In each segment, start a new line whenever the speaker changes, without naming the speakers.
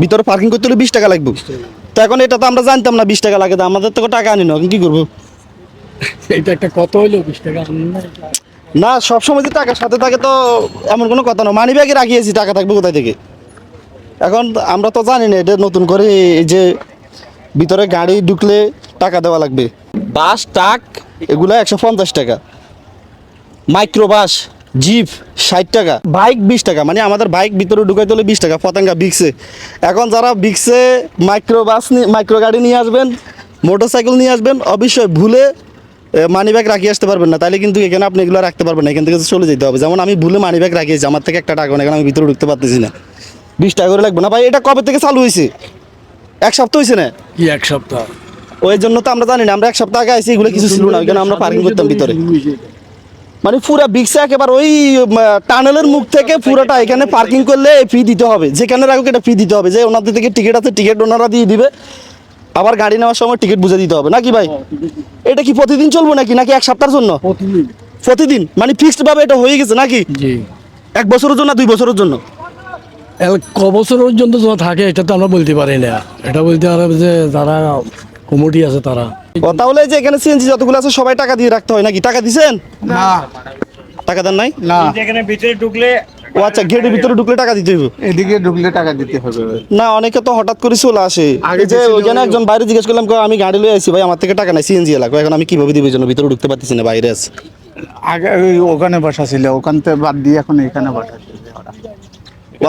ভিতরে পার্কিং করতে হলে বিশ টাকা লাগবে। তো এখন এটা তো আমরা জানতাম না বিশ টাকা লাগে তো আমাদের তো টাকা আনি না এখন কি করব?
এটা একটা কত হইল বিশ টাকা না এটা?
না সবসময় যে টাকা সাথে থাকে তো এমন কোনো কথা না। মানি ব্যাগে রাখিয়েছি টাকা থাকবে কোথায় থেকে? এখন আমরা তো জানি না এটা নতুন করে এই যে ভিতরে গাড়ি ঢুকলে টাকা দেওয়া লাগবে। Bus truck? এগুলো একশো পঞ্চাশ টাকা। মাইক্রো বাস জিপ ষাট টাকা বাইক বিশ টাকা মানে আমাদের বাইক ভিতরে ঢুকাইতে হলে বিশ টাকা পতাঙ্গা বিক্সে এখন যারা বিক্সে মাইক্রো বাস মাইক্রো গাড়ি নিয়ে আসবেন মোটর সাইকেল নিয়ে আসবেন অবশ্যই ভুলে মানি ব্যাগ রাখিয়ে আসতে পারবেন না। তাহলে কিন্তু এখানে আপনি এগুলো রাখতে পারবেন না এখান থেকে চলে যেতে হবে। যেমন আমি ভুলে মানি ব্যাগ রাখিয়েছি আমার থেকে একটা টাকা এখন আমি ভিতরে ঢুকতে পারতেছি না। বিশ টাকা করে লাগবে না। ভাই এটা কবে থেকে চালু হয়েছে এক সপ্তাহ হয়েছে না?
কি এক সপ্তাহ?
ওই জন্য তো আমরা জানি না আমরা এক সপ্তাহ আগে আইসি এগুলো কিছু ছিল না ওইখানে আমরা পার্কিং করতাম ভিতরে। মানে পুরা বিক্সা একেবারে ওই টানেলের মুখ থেকে পুরোটা এখানে পার্কিং করলে ফি দিতে হবে। যেখানে রাখুক এটা ফি দিতে হবে। যে ওনাদের থেকে টিকিট আছে টিকিট ওনারা দিয়ে দিবে। আবার গাড়ি নেওয়ার সময় টিকিট বুঝে দিতে হবে। নাকি ভাই? এটা কি প্রতিদিন চলবে নাকি? নাকি এক সপ্তাহের জন্য?
প্রতিদিন।
মানে ফিক্সড ভাবে এটা হয়ে গেছে নাকি? এক বছরের জন্য দুই বছরের জন্য?
ক বছর পর্যন্ত থাকে এটা তো আমরা বলতে পারি না। এটা বলতে পারবে যে যারা কমিটি আছে তারা।
তাহলে যে এখানে সিএনজি যতগুলো আছে সবাই টাকা দিয়ে রাখতে হয় নাকি? টাকা দিছেন?
না।
টাকা দেন নাই?
না।
যেখানে ভিতরে ঢুকলে
ও আচ্ছা গেটের ভিতরে ঢুকলে টাকা দিতে হইব
এদিকে ঢুকলে টাকা দিতে হবে।
না অনেকে তো হঠাৎ করে চলে আসে।
আগে
যে ওইখানে একজন বাইরে জিজ্ঞেস করলাম আমি গাড়ি লয়ে আইছি ভাই আমার থেকে টাকা নাই সিএনজি এলাকা এখন আমি কীভাবে দিব? জন্য ভিতরে ঢুকতে পারতেছি না বাইরে আছে।
আগে ওই ওখানে বসা ছিল ওখান থেকে বাদ দিয়ে এখন এখানে বসা ছিল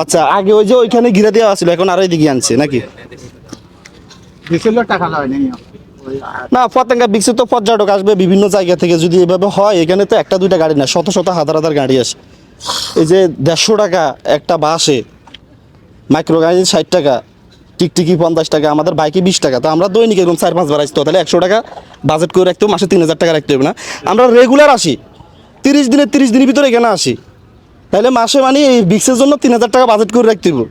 আচ্ছা আগে ওই যে ওইখানে ঘিরে দেওয়া ছিল এখন আরও এদিকে আনছে নাকি?
টাকা
না পতেঙ্গা বিকশিত পর্যটক আসবে বিভিন্ন জায়গা থেকে। যদি এভাবে হয়, এখানে তো একটা, দুইটা গাড়ি না, শত শত, হাজার হাজার গাড়ি আসে। এই যে দেড়শো টাকা একটা বাসে মাইক্রো গাড়ি ষাট টাকা, টিকটিকি পঞ্চাশ টাকা, আমাদের বাইকে বিশ টাকা। তো আমরা দৈনিক এরকম চার পাঁচ বার আসতে তাহলে একশো টাকা বাজেট করে রাখতে মাসে তিন হাজার টাকা রাখতে হবে না। আমরা রেগুলার আসি। তিরিশ দিনের তিরিশ দিনের ভিতরে এখানে আসি। তাহলে মাসে মানে এই বিক্সের জন্য তিন হাজার টাকা বাজেট করে রাখতে হবে।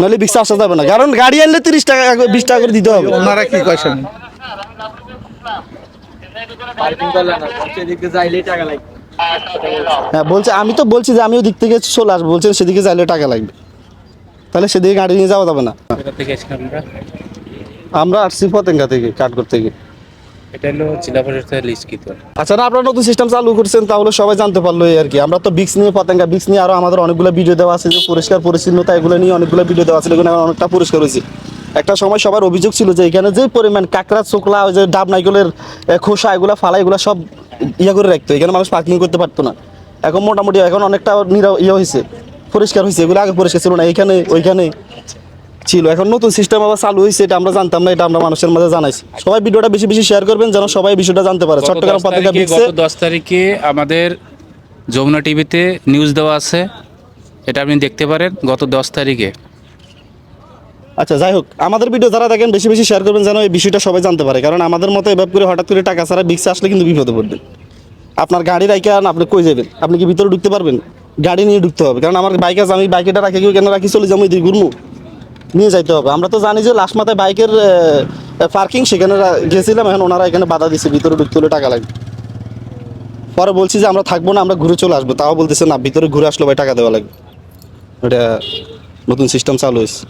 নাহলে বিক্সে আসা যাবে না। কারণ গাড়ি আনলে তিরিশ টাকা বিশ টাকা করে দিতে হবে।
ওনারা কি
হ্যাঁ বলছে আমি তো বলছি যে আমি ওদিক থেকে চলে আসব। বলছেন সেদিকে যাইলে টাকা লাগবে। তাহলে সেদিকে গাড়ি নিয়ে যাওয়া যাবে না।
আমরা
আসছি পতেঙ্গা থেকে কাঠগড় থেকে।
এটা হলো জেলা পরিষদের লিস্কিত
আচ্ছা না, আপনারা নতুন সিস্টেম চালু করছেন, তাহলে সবাই জানতে পারল আর কি। আমরা তো বিক্স নিয়ে পতেঙ্গা বিক্স নিয়ে আরও আমাদের অনেকগুলো ভিডিও দেওয়া আছে যে পরিষ্কার পরিচ্ছন্নতা এগুলো নিয়ে অনেকগুলো ভিডিও দেওয়া আছে। এগুলো অনেকটা পরিষ্কার হয়েছে। একটা সময় সবার অভিযোগ ছিল যে এখানে যে পরিমাণ কাঁকড়া, চোকলা, ওই যে ডাব নাইকলের খোসা, এগুলো, ফালা, এগুলো সব ইয়ে করে রাখতো। এখানে মানুষ পার্কিং করতে পারতো না। এখন মোটামুটি এখন অনেকটা নিরা ইয়ে হয়েছে, পরিষ্কার হয়েছে। এগুলো আগে পরিষ্কার ছিল না। এখানে, ওইখানে ছিল। এখন নতুন সিস্টেম আবার চালু হয়েছে এটা আমরা জানতাম না এটা আমরা মানুষের মাঝে জানাইছি। সবাই ভিডিওটা বেশি বেশি শেয়ার করবেন যেন সবাই বিষয়টা জানতে পারে। চট্টগ্রাম পত্রিকা
গত দশ তারিখে আমাদের যমুনা টিভিতে নিউজ দেওয়া আছে। এটা আপনি দেখতে পারেন গত দশ তারিখে।
আচ্ছা যাই হোক আমাদের ভিডিও যারা দেখেন বেশি বেশি শেয়ার করবেন যেন এই বিষয়টা সবাই জানতে পারে। কারণ আমাদের মতো এভাবে করে হঠাৎ করে টাকা ছাড়া বিক্সে আসলে কিন্তু বিপদে পড়বেন আপনার গাড়ি রাখে আন আপনি কই যাবেন? আপনি কি ভিতরে ঢুকতে পারবেন? গাড়ি নিয়ে ঢুকতে হবে। কারণ আমার বাইক আছে আমি বাইকেটা রাখি কেন রাখি চলে যাব এদিকে ঘুরমু নিয়ে যাইতে হবে। আমরা তো জানি যে লাস্ট মাথায় বাইকের পার্কিং সেখানে গেছিলাম, এখন ওনারা এখানে বাধা দিচ্ছে ভিতরে ঢুকতে হলে টাকা লাগবে। পরে বলছি যে আমরা থাকব না, আমরা ঘুরে চলে আসব। তাও বলতেছে, না, ভিতরে ঘুরে আসলে ভাই টাকা দেওয়া লাগবে। ওটা নতুন সিস্টেম চালু হয়েছে।